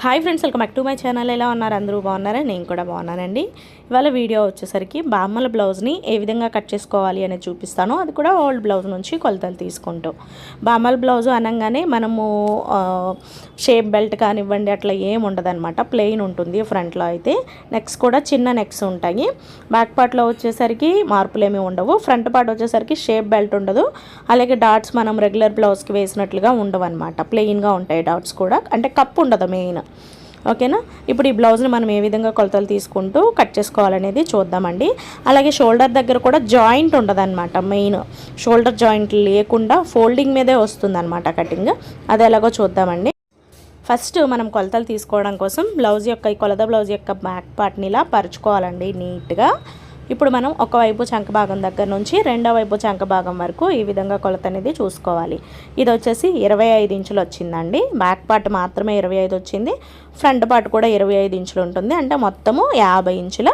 Hi friends welcome back to my channel. ఎలా ఉన్నారు? అందరూ బాగున్నారా? నేను కూడా బాగున్నానండి. ఇవాళ వీడియో వచ్చేసరికి బామ్మల బ్లౌజ్ని ఏ విధంగా కట్ చేసుకోవాలి అనేది చూపిస్తాను. అది కూడా ఓల్డ్ బ్లౌజ్ నుంచి కొలతలు తీసుకుంటూ. బామ్మల బ్లౌజ్ అనగానే మనము షేప్ బెల్ట్ కానివ్వండి అట్లా ఏం ఉండదన్నమాట. ప్లెయిన్ ఉంటుంది ఫ్రంట్లో అయితే. నెక్స్ కూడా చిన్న నెక్స్ ఉంటాయి. బ్యాక్ పార్ట్లో వచ్చేసరికి మార్పులు ఏమీ ఉండవు. ఫ్రంట్ పార్ట్ వచ్చేసరికి షేప్ బెల్ట్ ఉండదు. అలాగే డాట్స్ మనం రెగ్యులర్ బ్లౌజ్కి వేసినట్లుగా ఉండవు అనమాట ప్లెయిన్గా ఉంటాయి డాట్స్ కూడా. అంటే కప్ ఉండదు మెయిన్ ఓకేనా? ఇప్పుడు ఈ బ్లౌజ్ని మనం ఏ విధంగా కొలతలు తీసుకుంటూ కట్ చేసుకోవాలనేది చూద్దామండి. అలాగే షోల్డర్ దగ్గర కూడా జాయింట్ ఉండదన్నమాట మెయిన్. షోల్డర్ జాయింట్ లేకుండా ఫోల్డింగ్ మీదే వస్తుందన్నమాట కటింగ్. అది ఎలాగో చూద్దామండి. ఫస్ట్ మనం కొలతలు తీసుకోవడం కోసం బ్లౌజ్ యొక్క ఈ కొలత బ్లౌజ్ యొక్క బ్యాక్ పార్ట్ని ఇలా పరుచుకోవాలండి నీట్గా. ఇప్పుడు మనం ఒకవైపు చంక భాగం దగ్గర నుంచి రెండో వైపు చంక భాగం వరకు ఈ విధంగా కొలత అనేది చూసుకోవాలి. ఇది వచ్చేసి ఇరవై ఐదు ఇంచులు వచ్చిందండి. బ్యాక్ పార్ట్ మాత్రమే ఇరవై ఐదు వచ్చింది. ఫ్రంట్ పార్ట్ కూడా ఇరవై ఐదు ఇంచులు ఉంటుంది. అంటే మొత్తము యాభై ఇంచుల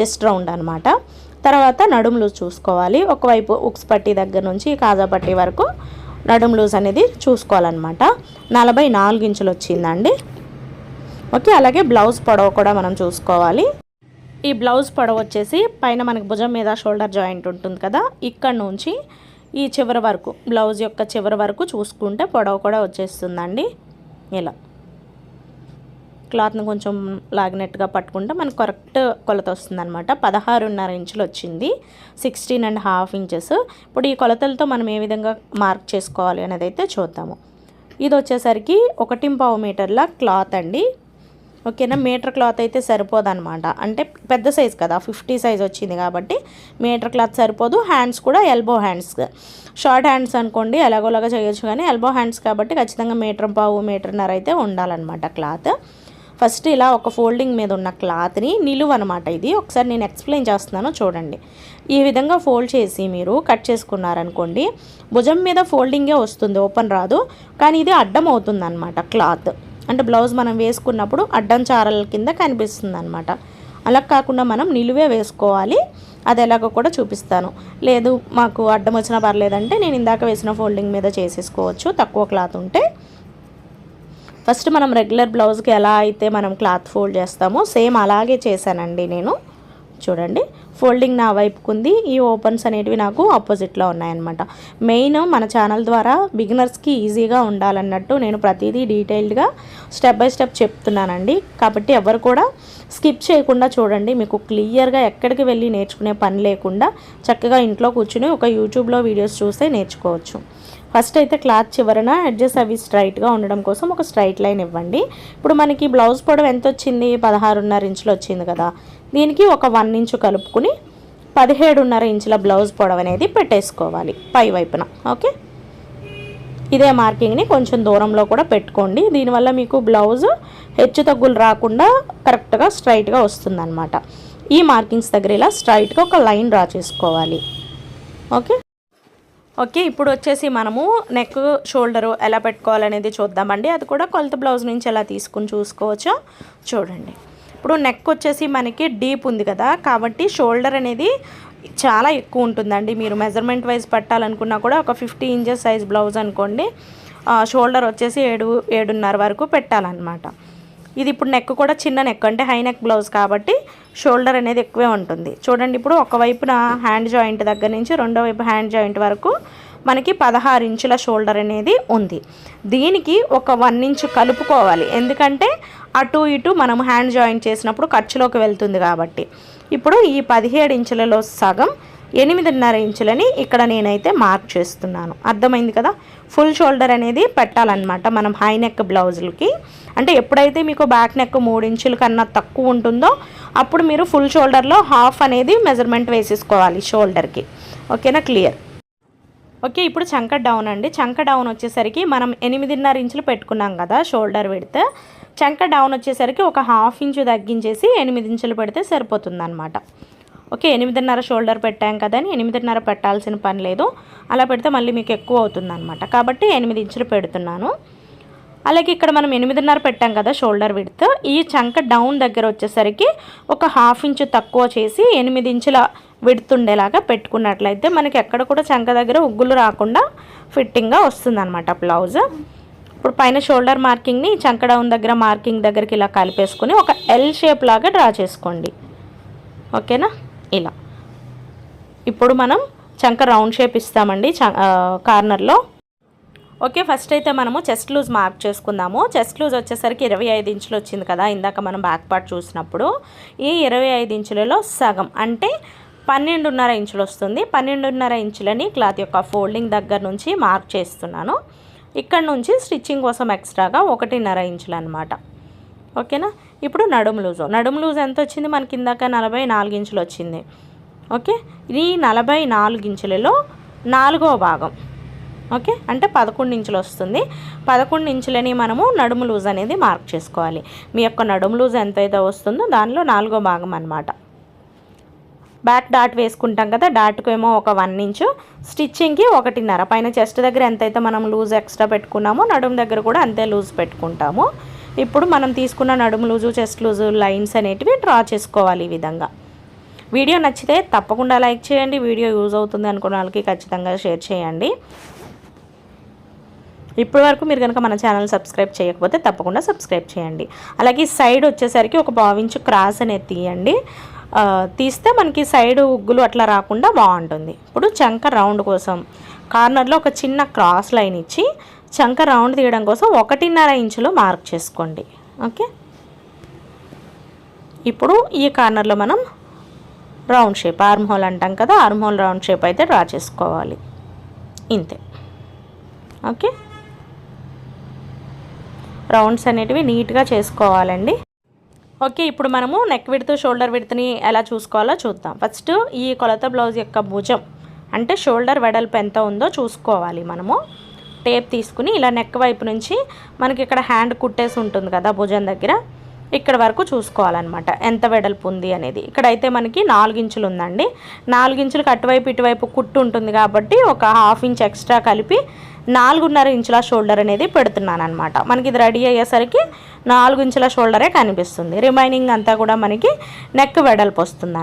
చెస్ట్ రౌండ్ అనమాట తర్వాత నడుము లూజ్ చూసుకోవాలి. ఒకవైపు ఉక్స్ పట్టి దగ్గర నుంచి కాజా పట్టి వరకు నడుము లూజ్ అనేది చూసుకోవాలన్నమాట. నలభై నాలుగు ఇంచులు వచ్చిందండి. ఓకే అలాగే బ్లౌజ్ పొడవు కూడా మనం చూసుకోవాలి. ఈ బ్లౌజ్ పొడవు వచ్చేసి పైన మనకి భుజం మీద షోల్డర్ జాయింట్ ఉంటుంది కదా ఇక్కడ నుంచి ఈ చివరి వరకు బ్లౌజ్ యొక్క చివరి వరకు చూసుకుంటే పొడవు కూడా వచ్చేస్తుందండి. ఇలా. క్లాత్ని కొంచెం లాగినట్టుగా పట్టుకుంటే మనకు కరెక్ట్ కొలత వస్తుంది అనమాట పదహారున్నర ఇంచులు వచ్చింది. Sixteen and half inches. ఇప్పుడు ఈ కొలతలతో మనం ఏ విధంగా మార్క్ చేసుకోవాలి అనేది అయితే చూద్దాము. ఇది వచ్చేసరికి ఒకటి పావు మీటర్ల క్లాత్ అండి. ఓకేనా? మీటర్ క్లాత్ అయితే సరిపోదన్నమాట. అంటే పెద్ద సైజ్ కదా ఫిఫ్టీ సైజ్ వచ్చింది కాబట్టి మీటర్ క్లాత్ సరిపోదు. హ్యాండ్స్ కూడా ఎల్బో హ్యాండ్స్. షార్ట్ హ్యాండ్స్ అనుకోండి ఎలాగోలాగా చేయొచ్చు కానీ ఎల్బో హ్యాండ్స్ కాబట్టి ఖచ్చితంగా మీటర్ పావు మీటర్న్నర అయితే ఉండాలన్నమాట క్లాత్. ఫస్ట్ ఇలా ఒక ఫోల్డింగ్ మీద ఉన్న క్లాత్ని నిలువ అనమాట ఇది. ఒకసారి నేను ఎక్స్ప్లెయిన్ చేస్తున్నాను చూడండి. ఈ విధంగా ఫోల్డ్ చేసి మీరు కట్ చేసుకున్నారనుకోండి భుజం మీద ఫోల్డింగే వస్తుంది ఓపెన్ రాదు. కానీ ఇది అడ్డం అవుతుంది అనమాట క్లాత్. అంటే బ్లౌజ్ మనం వేసుకున్నప్పుడు అడ్డం చారల కింద కనిపిస్తుంది అనమాట అలా కాకుండా మనం నిలువే వేసుకోవాలి. అది ఎలాగో కూడా చూపిస్తాను. లేదు మాకు అడ్డం వచ్చినా పర్లేదంటే నేను ఇందాక వేసిన ఫోల్డింగ్ మీద చేసేసుకోవచ్చు. తక్కువ క్లాత్ ఉంటే. ఫస్ట్ మనం రెగ్యులర్ బ్లౌజ్కి ఎలా అయితే మనం క్లాత్ ఫోల్డ్ చేస్తామో సేమ్ అలాగే చేశానండి నేను. చూడండి. ఫోల్డింగ్ నా వైపుకు ఉంది ఈ ఓపెన్స్ అనేటివి నాకు ఆపోజిట్లో ఉన్నాయన్నమాట. మెయిన్ మన ఛానల్ ద్వారా బిగినర్స్కి ఈజీగా ఉండాలన్నట్టు నేను ప్రతిదీ డీటెయిల్డ్గా స్టెప్ బై స్టెప్ చెప్తున్నానండి. కాబట్టి ఎవరు కూడా స్కిప్ చేయకుండా చూడండి. మీకు క్లియర్గా ఎక్కడికి వెళ్ళి నేర్చుకునే పని లేకుండా చక్కగా ఇంట్లో కూర్చుని ఒక యూట్యూబ్లో వీడియోస్ చూస్తే నేర్చుకోవచ్చు. ఫస్ట్ అయితే క్లాత్ చివరన అడ్జస్ట్ అవి స్ట్రైట్గా ఉండడం కోసం ఒక స్ట్రైట్ లైన్ ఇవ్వండి. ఇప్పుడు మనకి బ్లౌజ్ పొడవు ఎంత వచ్చింది పదహారున్నర ఇంచులు వచ్చింది కదా. దీనికి ఒక వన్ ఇంచు కలుపుకుని పదిహేడున్నర ఇంచుల బ్లౌజ్ పొడవు అనేది పెట్టేసుకోవాలి పై వైపున. ఓకే? ఇదే మార్కింగ్ని కొంచెం దూరంలో కూడా పెట్టుకోండి. దీనివల్ల మీకు బ్లౌజ్ హెచ్చు తగ్గులు రాకుండా కరెక్ట్గా స్ట్రైట్గా వస్తుందన్నమాట. ఈ మార్కింగ్స్ దగ్గర ఇలా స్ట్రైట్గా ఒక లైన్ డ్రా చేసుకోవాలి. ఓకే? ఓకే ఇప్పుడు వచ్చేసి మనము నెక్ షోల్డరు ఎలా పెట్టుకోవాలనేది చూద్దామండి. అది కూడా కొలత బ్లౌజ్ నుంచి ఎలా తీసుకుని చూసుకోవచ్చో చూడండి. ఇప్పుడు నెక్ వచ్చేసి మనకి డీప్ ఉంది కదా కాబట్టి షోల్డర్ అనేది చాలా ఎక్కువ ఉంటుందండి. మీరు మెజర్మెంట్ వైజ్ పెట్టాలనుకున్నా కూడా ఒక ఫిఫ్టీ ఇంచెస్ సైజ్ బ్లౌజ్ అనుకోండి షోల్డర్ వచ్చేసి ఏడు ఏడున్నర వరకు పెట్టాలన్నమాట. ఇది ఇప్పుడు నెక్ కూడా చిన్న నెక్ అంటే హై నెక్ బ్లౌజ్ కాబట్టి షోల్డర్ అనేది ఎక్కువే ఉంటుంది. చూడండి ఇప్పుడు ఒకవైపున హ్యాండ్ జాయింట్ దగ్గర నుంచి రెండో వైపు హ్యాండ్ జాయింట్ వరకు మనకి పదహారు ఇంచుల షోల్డర్ అనేది ఉంది. దీనికి ఒక వన్ ఇంచు కలుపుకోవాలి. ఎందుకంటే అటు ఇటు మనం హ్యాండ్ జాయింట్ చేసినప్పుడు ఖర్చులోకి వెళ్తుంది కాబట్టి. ఇప్పుడు ఈ పదిహేడు ఇంచులలో సగం ఎనిమిదిన్నర ఇంచులని ఇక్కడ నేనైతే మార్క్ చేస్తున్నాను. అర్థమైంది కదా? ఫుల్ షోల్డర్ అనేది పెట్టాలన్నమాట మనం హై నెక్ బ్లౌజులకి. అంటే ఎప్పుడైతే మీకు బ్యాక్ నెక్ మూడు ఇంచుల కన్నా తక్కువ ఉంటుందో అప్పుడు మీరు ఫుల్ షోల్డర్లో హాఫ్ అనేది మెజర్మెంట్ వేసేసుకోవాలి షోల్డర్కి. ఓకేనా? క్లియర్. ఓకే ఇప్పుడు చంక డౌన్ అండి. చంక డౌన్ వచ్చేసరికి మనం ఎనిమిదిన్నర ఇంచులు పెట్టుకున్నాం కదా షోల్డర్ పెడితే చంక డౌన్ వచ్చేసరికి ఒక హాఫ్ ఇంచు తగ్గించేసి ఎనిమిది ఇంచులు పెడితే సరిపోతుంది అనమాట ఓకే ఎనిమిదిన్నర షోల్డర్ పెట్టాం కదా అని ఎనిమిదిన్నర పెట్టాల్సిన పని లేదు. అలా పెడితే మళ్ళీ మీకు ఎక్కువ అవుతుంది అనమాట కాబట్టి ఎనిమిది ఇంచులు పెడుతున్నాను. అలాగే ఇక్కడ మనం ఎనిమిదిన్నర పెట్టాం కదా షోల్డర్ విడ్త్. ఈ చంక డౌన్ దగ్గర వచ్చేసరికి ఒక హాఫ్ ఇంచు తక్కువ చేసి ఎనిమిది ఇంచుల విడ్త్ ఉండేలాగా పెట్టుకున్నట్లయితే మనకి ఎక్కడ కూడా చంక దగ్గర ఉగ్గులు రాకుండా ఫిట్టింగ్గా వస్తుంది అనమాట బ్లౌజ్. ఇప్పుడు పైన షోల్డర్ మార్కింగ్ని చంక డౌన్ దగ్గర మార్కింగ్ దగ్గరికి ఇలా కలిపేసుకొని ఒక ఎల్ షేప్ లాగా డ్రా చేసుకోండి. ఓకేనా? ఇలా. ఇప్పుడు మనం చంక రౌండ్ షేప్ ఇస్తామండి చ కార్నర్లో. ఓకే ఫస్ట్ అయితే మనము చెస్ట్ లూజ్ మార్క్ చేసుకుందాము. చెస్ట్ లూజ్ వచ్చేసరికి ఇరవై ఐదు ఇంచులు వచ్చింది కదా ఇందాక మనం బ్యాక్ పార్ట్ చూసినప్పుడు. ఈ ఇరవై ఐదు ఇంచులలో సగం అంటే పన్నెండున్నర ఇంచులు వస్తుంది. పన్నెండున్నర ఇంచులని క్లాత్ యొక్క ఫోల్డింగ్ దగ్గర నుంచి మార్క్ చేస్తున్నాను. ఇక్కడ నుంచి స్టిచ్చింగ్ కోసం ఎక్స్ట్రాగా ఒకటిన్నర ఇంచులు అనమాట ఓకేనా? ఇప్పుడు నడుము లూజు. నడుము లూజ్ ఎంత వచ్చింది మనకి ఇందాక నలభై నాలుగు ఇంచులు వచ్చింది. ఓకే? ఈ నలభై నాలుగు ఇంచులలో నాలుగో భాగం. ఓకే? అంటే పదకొండు ఇంచులు వస్తుంది. పదకొండు ఇంచులని మనము నడుము లూజ్ అనేది మార్క్ చేసుకోవాలి. మీ యొక్క నడుము లూజ్ ఎంతైతే వస్తుందో దానిలో నాలుగో భాగం అనమాట బ్యాక్ డాట్ వేసుకుంటాం కదా డాట్కు ఏమో ఒక వన్ ఇంచు. స్టిచ్చింగ్కి ఒకటిన్నర. పైన చెస్ట్ దగ్గర ఎంతైతే మనం లూజ్ ఎక్స్ట్రా పెట్టుకున్నామో నడుము దగ్గర కూడా అంతే లూజ్ పెట్టుకుంటాము. ఇప్పుడు మనం తీసుకున్న నడుము లూజు చెస్ట్ లూజు లైన్స్ అనేటివి డ్రా చేసుకోవాలి ఈ విధంగా. వీడియో నచ్చితే తప్పకుండా లైక్ చేయండి. వీడియో యూజ్ అవుతుంది అనుకున్న వాళ్ళకి ఖచ్చితంగా షేర్ చేయండి. ఇప్పటి వరకు మీరు కనుక మన ఛానల్ సబ్స్క్రైబ్ చేయకపోతే తప్పకుండా సబ్స్క్రైబ్ చేయండి. అలాగే సైడ్ వచ్చేసరికి ఒక బావించు క్రాస్ అనేది తీయండి. తీస్తే మనకి సైడ్ ఉగ్గులు అట్లా రాకుండా బాగుంటుంది. ఇప్పుడు చంక రౌండ్ కోసం కార్నర్లో ఒక చిన్న క్రాస్ లైన్ ఇచ్చి చంక రౌండ్ తీయడం కోసం ఒకటిన్నర ఇంచులు మార్క్ చేసుకోండి. ఓకే? ఇప్పుడు ఈ కార్నర్లో మనం రౌండ్ షేప్ ఆర్మ్ హోల్ అంటాం కదా ఆర్మ్ హోల్ రౌండ్ షేప్ అయితే డ్రా చేసుకోవాలి. ఇంతే. ఓకే? రౌండ్స్ అనేటివి నీట్గా చేసుకోవాలండి. ఓకే ఇప్పుడు మనము నెక్ విడుతు షోల్డర్ విడుతుని ఎలా చూసుకోవాలో చూద్దాం. ఫస్ట్ ఈ కొలత బ్లౌజ్ యొక్క భుజం అంటే షోల్డర్ వెడల్పు ఎంత ఉందో చూసుకోవాలి మనము. టేప్ తీసుకుని ఇలా నెక్ వైపు నుంచి మనకి ఇక్కడ హ్యాండ్ కుట్టేసి ఉంటుంది కదా భుజం దగ్గర. ఇక్కడ వరకు చూసుకోవాలన్నమాట. ఎంత వెడల్పు ఉంది అనేది. ఇక్కడైతే మనకి నాలుగించులు ఉందండి. నాలుగించులకు అటువైపు ఇటువైపు కుట్టు ఉంటుంది కాబట్టి ఒక హాఫ్ ఇంచ్ ఎక్స్ట్రా కలిపి నాలుగున్నర ఇంచుల షోల్డర్ అనేది పెడుతున్నాను అనమాట మనకి ఇది రెడీ అయ్యేసరికి నాలుగు ఇంచుల షోల్డరే కనిపిస్తుంది. రిమైనింగ్ అంతా కూడా మనకి నెక్ వెడల్పు వస్తుంది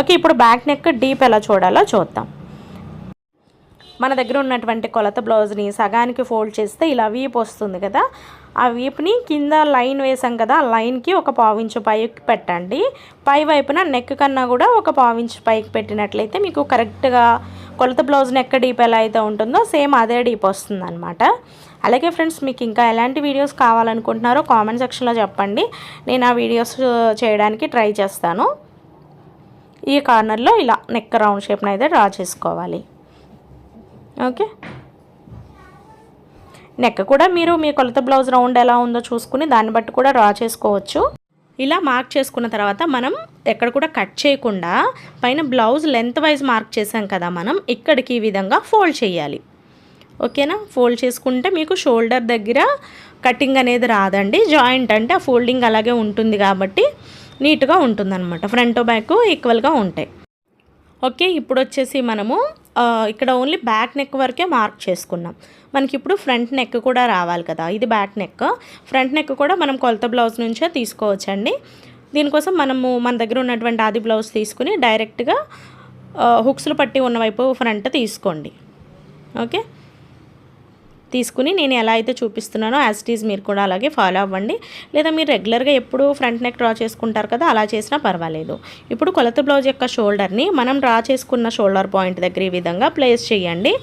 ఓకే ఇప్పుడు బ్యాక్ నెక్ డీప్ ఎలా చూడాలో చూద్దాం. మన దగ్గర ఉన్నటువంటి కొలత బ్లౌజ్ని సగానికి ఫోల్డ్ చేస్తే ఇలా వీప్ వస్తుంది కదా. ఆ వీప్ని కింద లైన్ వేసాం కదా ఆ లైన్కి ఒక పావించు పైకి పెట్టండి. పై వైపున నెక్ కన్నా కూడా ఒక పావించు పైకి పెట్టినట్లయితే మీకు కరెక్ట్గా కొలత బ్లౌజ్ నెక్ డీప్ ఎలా అయితే ఉంటుందో సేమ్ అదే డీప్ వస్తుంది అనమాట అలాగే ఫ్రెండ్స్ మీకు ఇంకా ఎలాంటి వీడియోస్ కావాలనుకుంటున్నారో కామెంట్ సెక్షన్లో చెప్పండి. నేను ఆ వీడియోస్ చేయడానికి ట్రై చేస్తాను. ఈ కార్నర్లో ఇలా నెక్ రౌండ్ షేప్ని అయితే డ్రా చేసుకోవాలి. ఓకే. నెక్ కూడా మీరు మీ కొలత బ్లౌజ్ రౌండ్ ఎలా ఉందో చూసుకుని దాన్ని బట్టి కూడా డ్రా చేసుకోవచ్చు. ఇలా మార్క్ చేసుకున్న తర్వాత మనం ఎక్కడ కూడా కట్ చేయకుండా పైన బ్లౌజ్ లెంత్ వైజ్ మార్క్ చేసాం కదా మనం ఇక్కడికి ఈ విధంగా ఫోల్డ్ చేయాలి. ఓకేనా? ఫోల్డ్ చేసుకుంటే మీకు షోల్డర్ దగ్గర కటింగ్ అనేది రాదండి. జాయింట్ అంటే ఆ ఫోల్డింగ్ అలాగే ఉంటుంది కాబట్టి నీట్గా ఉంటుందన్నమాట. ఫ్రంట్ బ్యాక్ ఈక్వల్గా ఉంటాయి. ఓకే ఇప్పుడు వచ్చేసి మనము ఇక్కడ ఓన్లీ బ్యాక్ నెక్ వరకే మార్క్ చేసుకున్నాం. మనకి ఇప్పుడు ఫ్రంట్ నెక్ కూడా రావాలి కదా ఇది బ్యాక్ నెక్. ఫ్రంట్ నెక్ కూడా మనం కొలత బ్లౌజ్ నుంచే తీసుకోవచ్చండి. దీనికోసం మనము మన దగ్గర ఉన్నటువంటి ఆది బ్లౌజ్ తీసుకుని డైరెక్ట్గా హుక్స్లు పట్టి ఉన్న వైపు ఫ్రంట్ తీసుకోండి. ఓకే? తీసుకుని నేను ఎలా అయితే చూపిస్తున్నానో యాజ్ ఈజ్ మీరు కూడా అలాగే ఫాలో అవ్వండి. లేదా మీరు రెగ్యులర్గా ఎప్పుడు ఫ్రంట్ నెక్ డ్రా చేసుకుంటారు కదా అలా చేసినా పర్వాలేదు. ఇప్పుడు కొలత బ్లౌజ్ యొక్క షోల్డర్ని మనం డ్రా చేసుకున్న షోల్డర్ పాయింట్ దగ్గర ఈ విధంగా ప్లేస్ చేయండి.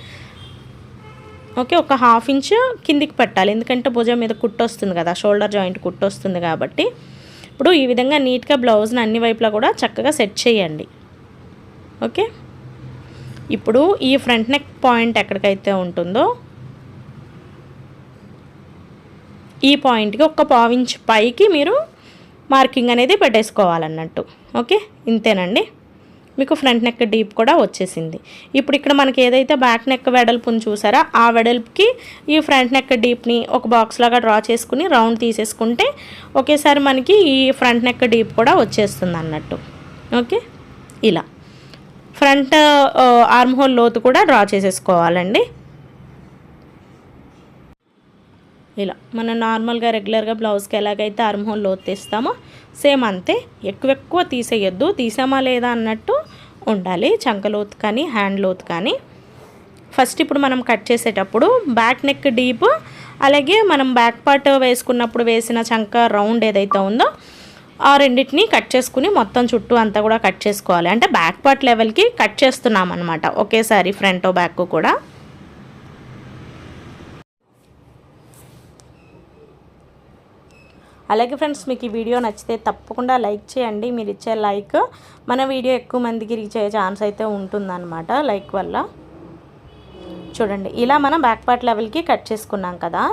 ఓకే ఒక హాఫ్ ఇంచ్ కిందికి పెట్టాలి. ఎందుకంటే భుజం మీద కుట్టొస్తుంది కదా షోల్డర్ జాయింట్ కుట్టొస్తుంది కాబట్టి. ఇప్పుడు ఈ విధంగా నీట్గా బ్లౌజ్ని అన్ని వైపులా కూడా చక్కగా సెట్ చేయండి. ఓకే? ఇప్పుడు ఈ ఫ్రంట్ నెక్ పాయింట్ ఎక్కడికైతే ఉంటుందో ఈ పాయింట్కి ఒక పావించ్ పైకి మీరు మార్కింగ్ అనేది పెట్టేసుకోవాలన్నట్టు. ఓకే? ఇంతేనండి. మీకు ఫ్రంట్ నెక్ డీప్ కూడా వచ్చేసింది. ఇప్పుడు ఇక్కడ మనకి ఏదైతే బ్యాక్ నెక్ వెడల్పుని చూసారా ఆ వెడల్పుకి ఈ ఫ్రంట్ నెక్ డీప్ని ఒక బాక్స్ లాగా డ్రా చేసుకుని రౌండ్ తీసేసుకుంటే ఒకేసారి మనకి ఈ ఫ్రంట్ నెక్ డీప్ కూడా వచ్చేస్తుంది అన్నట్టు ఓకే? ఇలా. ఫ్రంట్ ఆర్మ్ హోల్ లోతు కూడా డ్రా చేసేసుకోవాలండి. ఇలా మనం నార్మల్గా రెగ్యులర్గా బ్లౌజ్కి ఎలాగైతే ఆర్మ్ హోల్ లోతు తీస్తామో సేమ్ అంతే. ఎక్కువ ఎక్కువ తీసేయొద్దు. తీసామా లేదా అన్నట్టు ఉండాలి. చంక లోతు కానీ హ్యాండ్ లోతు కానీ. ఫస్ట్ ఇప్పుడు మనం కట్ చేసేటప్పుడు బ్యాక్ నెక్ డీప్ అలాగే మనం బ్యాక్ పార్ట్ వేసుకున్నప్పుడు వేసిన చంక రౌండ్ ఏదైతే ఉందో ఆ రెండింటిని కట్ చేసుకుని మొత్తం చుట్టూ అంతా కూడా కట్ చేసుకోవాలి. అంటే బ్యాక్ పార్ట్ లెవెల్కి కట్ చేస్తున్నాం అనమాట ఒకేసారి ఫ్రంట్ బ్యాక్ కూడా. అలాగే ఫ్రెండ్స్ మీకు ఈ వీడియో నచ్చితే తప్పకుండా లైక్ చేయండి. మీరు ఇచ్చే లైక్ మన వీడియో ఎక్కువ మందికి రీచ్ అయ్యే ఛాన్స్ అయితే ఉంటుందన్నమాట లైక్ వల్ల. చూడండి ఇలా మనం బ్యాక్ పార్ట్ లెవెల్కి కట్ చేసుకున్నాం కదా.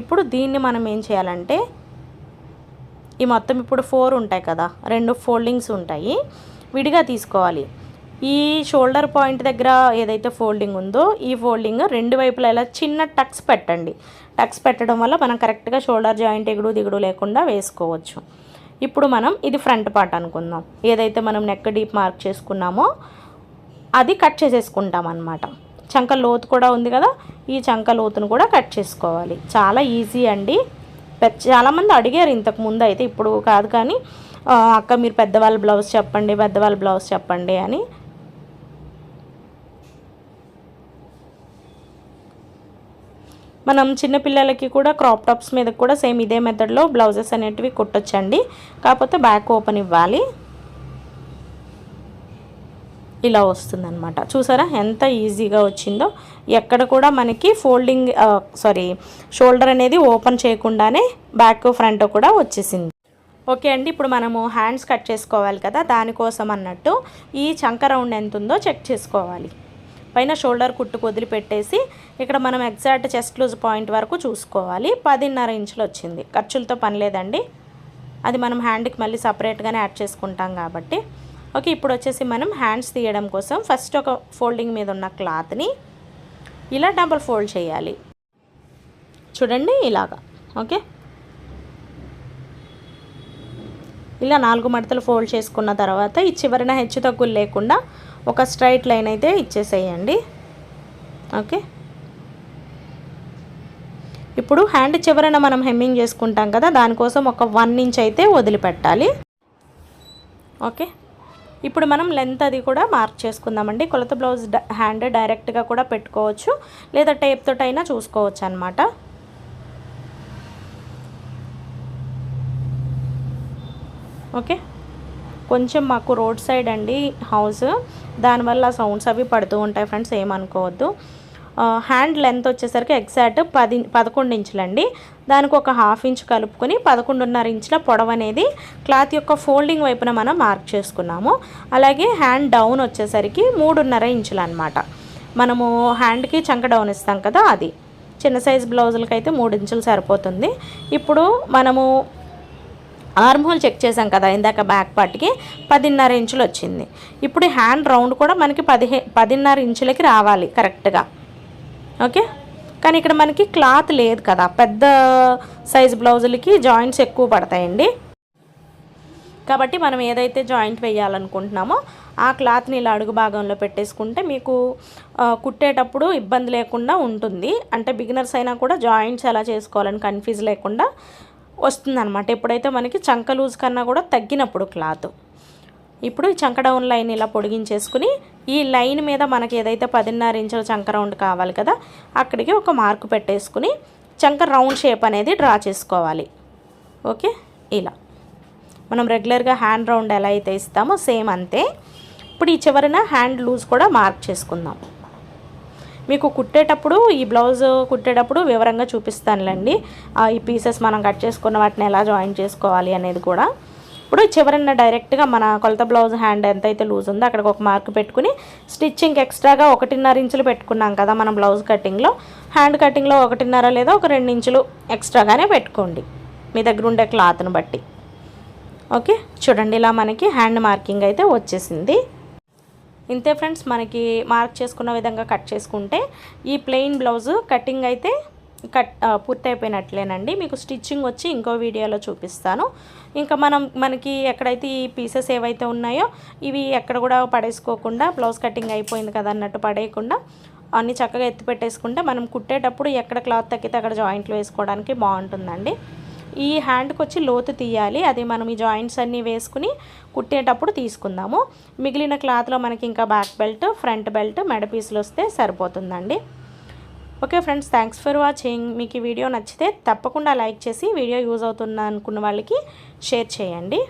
ఇప్పుడు దీన్ని మనం ఏం చేయాలంటే ఈ మొత్తం ఇప్పుడు ఫోర్ ఉంటాయి కదా రెండు ఫోల్డింగ్స్ ఉంటాయి. విడిగా తీసుకోవాలి. ఈ షోల్డర్ పాయింట్ దగ్గర ఏదైతే ఫోల్డింగ్ ఉందో ఈ ఫోల్డింగ్ రెండు వైపులా ఇలా చిన్న టక్స్ పెట్టండి. టక్స్ పెట్టడం వల్ల మనం కరెక్ట్గా షోల్డర్ జాయింట్ ఎగుడు దిగుడు లేకుండా వేసుకోవచ్చు. ఇప్పుడు మనం ఇది ఫ్రంట్ పార్ట్ అనుకుందాం. ఏదైతే మనం నెక్ డీప్ మార్క్ చేసుకున్నామో అది కట్ చేసేసుకుంటాం అనమాట చంక లోతు కూడా ఉంది కదా ఈ చంక లోతును కూడా కట్ చేసుకోవాలి. చాలా ఈజీ అండి. చాలామంది అడిగారు ఇంతకు ముందు అయితే ఇప్పుడు కాదు కానీ అక్క మీరు పెద్దవాళ్ళ బ్లౌజ్ చెప్పండి పెద్దవాళ్ళ బ్లౌజ్ చెప్పండి అని. మనం చిన్నపిల్లలకి కూడా క్రాప్ టాప్స్ మీద కూడా సేమ్ ఇదే మెథడ్లో బ్లౌజెస్ అనేటివి కుట్టొచ్చండి. కాకపోతే బ్యాక్ ఓపెన్ ఇవ్వాలి. ఇలా వస్తుందన్నమాట. చూసారా ఎంత ఈజీగా వచ్చిందో? ఎక్కడ కూడా మనకి ఫోల్డింగ్ సారీ షోల్డర్ అనేది ఓపెన్ చేయకుండానే బ్యాక్ ఫ్రంట్ కూడా వచ్చేసింది. ఓకే అండి ఇప్పుడు మనము హ్యాండ్స్ కట్ చేసుకోవాలి కదా దానికోసం అన్నట్టు ఈ చంక రౌండ్ ఎంత ఉందో చెక్ చేసుకోవాలి. పైన షోల్డర్ కుట్టుకు వదిలిపెట్టేసి ఇక్కడ మనం ఎగ్జాక్ట్ చెస్ట్ లూజ్ పాయింట్ వరకు చూసుకోవాలి. పదిన్నర ఇంచులు వచ్చింది. ఖర్చులతో పని లేదండి. అది మనం హ్యాండ్కి మళ్ళీ సపరేట్గానే యాడ్ చేసుకుంటాం కాబట్టి. ఓకే ఇప్పుడు వచ్చేసి మనం హ్యాండ్స్ తీయడం కోసం ఫస్ట్ ఒక ఫోల్డింగ్ మీద ఉన్న క్లాత్ని ఇలా డబల్ ఫోల్డ్ చేయాలి. చూడండి ఇలాగా. ఓకే. ఇలా నాలుగు మడతలు ఫోల్డ్ చేసుకున్న తర్వాత ఈ చివరిన హెచ్చు తగ్గులు లేకుండా ఒక స్ట్రైట్ లైన్ అయితే ఇచ్చేసేయండి. ఓకే. ఇప్పుడు హ్యాండ్ చివరన మనం హెమ్మింగ్ చేసుకుంటాం కదా దానికోసం ఒక వన్ ఇంచ్ అయితే వదిలిపెట్టాలి. ఓకే. ఇప్పుడు మనం లెంత్ అది కూడా మార్క్ చేసుకుందామండి. కొలత బ్లౌజ్ హ్యాండ్ డైరెక్ట్గా కూడా పెట్టుకోవచ్చు. లేదా టేప్ అయినా చూసుకోవచ్చు అనమాట ఓకే. కొంచెం మాకు రోడ్ సైడ్ అండి హౌస్. దానివల్ల సౌండ్స్ అవి పడుతూ ఉంటాయి ఫ్రెండ్స్ ఏమనుకోవద్దు. హ్యాండ్ లెంత్ వచ్చేసరికి ఎగ్జాక్ట్ పది పదకొండు ఇంచులండి దానికి ఒక హాఫ్ ఇంచ్ కలుపుకొని పదకొండున్నర ఇంచుల పొడవు అనేది క్లాత్ యొక్క ఫోల్డింగ్ వైపున మనం మార్క్ చేసుకున్నాము. అలాగే హ్యాండ్ డౌన్ వచ్చేసరికి మూడున్నర ఇంచులు అనమాట మనము హ్యాండ్కి చంక డౌన్ ఇస్తాం కదా అది. చిన్న సైజ్ బ్లౌజులకి అయితే మూడు ఇంచులు సరిపోతుంది. ఇప్పుడు మనము ఆర్మ్ హోల్ చెక్ చేసాం కదా ఇందాక బ్యాక్ పార్ట్కి పదిన్నర ఇంచులు వచ్చింది. ఇప్పుడు హ్యాండ్ రౌండ్ కూడా మనకి పదిహే పదిన్నర ఇంచులకి రావాలి కరెక్ట్గా ఓకే కానీ ఇక్కడ మనకి క్లాత్ లేదు కదా పెద్ద సైజ్ బ్లౌజులకి జాయింట్స్ ఎక్కువ పడతాయండి. కాబట్టి మనం ఏదైతే జాయింట్ వేయాలనుకుంటున్నామో ఆ క్లాత్ని ఇలా అడుగు భాగంలో పెట్టేసుకుంటే మీకు కుట్టేటప్పుడు ఇబ్బంది లేకుండా ఉంటుంది. అంటే బిగినర్స్ అయినా కూడా జాయింట్స్ ఎలా చేసుకోవాలని కన్ఫ్యూజ్ లేకుండా వస్తుందన్నమాట. ఎప్పుడైతే మనకి చంక లూజ్ కన్నా కూడా తగ్గినప్పుడు క్లాత్. ఇప్పుడు ఈ చంక డౌన్ లైన్ ఇలా పొడిగించేసుకుని ఈ లైన్ మీద మనకి ఏదైతే పదిన్నర ఇంచుల చంక రౌండ్ కావాలి కదా అక్కడికి ఒక మార్క్ పెట్టేసుకుని చంక రౌండ్ షేప్ అనేది డ్రా చేసుకోవాలి. ఓకే? ఇలా. మనం రెగ్యులర్గా హ్యాండ్ రౌండ్ ఎలా అయితే ఇస్తామో సేమ్ అంతే. ఇప్పుడు ఈ చివరిన హ్యాండ్ లూజ్ కూడా మార్క్ చేసుకుందాం. మీకు కుట్టేటప్పుడు ఈ బ్లౌజ్ కుట్టేటప్పుడు వివరంగా చూపిస్తానులేండి. ఆ, ఈ పీసెస్ మనం కట్ చేసుకున్న వాటిని ఎలా జాయిన్ చేసుకోవాలి అనేది కూడా. ఇప్పుడు చివరన డైరెక్ట్గా మన కొలత బ్లౌజ్ హ్యాండ్ ఎంతైతే లూజ్ ఉందో అక్కడికి ఒక మార్క్ పెట్టుకుని స్టిచ్చింగ్ ఎక్స్ట్రాగా ఒకటిన్నర ఇంచులు పెట్టుకున్నాం కదా మనం బ్లౌజ్ కటింగ్లో. హ్యాండ్ కటింగ్లో ఒకటిన్నర లేదా ఒక రెండు ఇంచులు ఎక్స్ట్రాగానే పెట్టుకోండి మీ దగ్గర ఉండే క్లాత్ని బట్టి. ఓకే? చూడండి ఇలా మనకి హ్యాండ్ మార్కింగ్ అయితే వచ్చేసింది. ఇంతే ఫ్రెండ్స్ మనకి మార్క్ చేసుకున్న విధంగా కట్ చేసుకుంటే ఈ ప్లెయిన్ బ్లౌజ్ కటింగ్ అయితే కట్ పూర్తయిపోయినట్లేనండి. మీకు స్టిచ్చింగ్ వచ్చి ఇంకో వీడియోలో చూపిస్తాను. ఇంకా మనం మనకి ఎక్కడైతే ఈ పీసెస్ ఏవైతే ఉన్నాయో ఇవి ఎక్కడ కూడా పడేసుకోకుండా బ్లౌజ్ కటింగ్ అయిపోయింది కదా అన్నట్టు పడేయకుండా అన్నీ చక్కగా ఎత్తి పెట్టేసుకుంటే మనం కుట్టేటప్పుడు ఎక్కడ క్లాత్ తగ్గితే అక్కడ జాయింట్లు వేసుకోవడానికి బాగుంటుందండి. ఈ హ్యాండ్కి వచ్చి లోతు తీయాలి. అది మనం ఈ జాయింట్స్ అన్నీ వేసుకుని కుట్టేటప్పుడు తీసుకుందాము. మిగిలిన క్లాత్లో మనకి ఇంకా బ్యాక్ బెల్ట్ ఫ్రంట్ బెల్ట్ మెడ పీసులు వస్తే సరిపోతుందండి. Okay friends thanks for watching. మీకు ఈ వీడియో నచ్చితే తప్పకుండా లైక్ చేసి వీడియో యూజ్ అవుతుంది అనుకున్న వాళ్ళకి షేర్ చేయండి.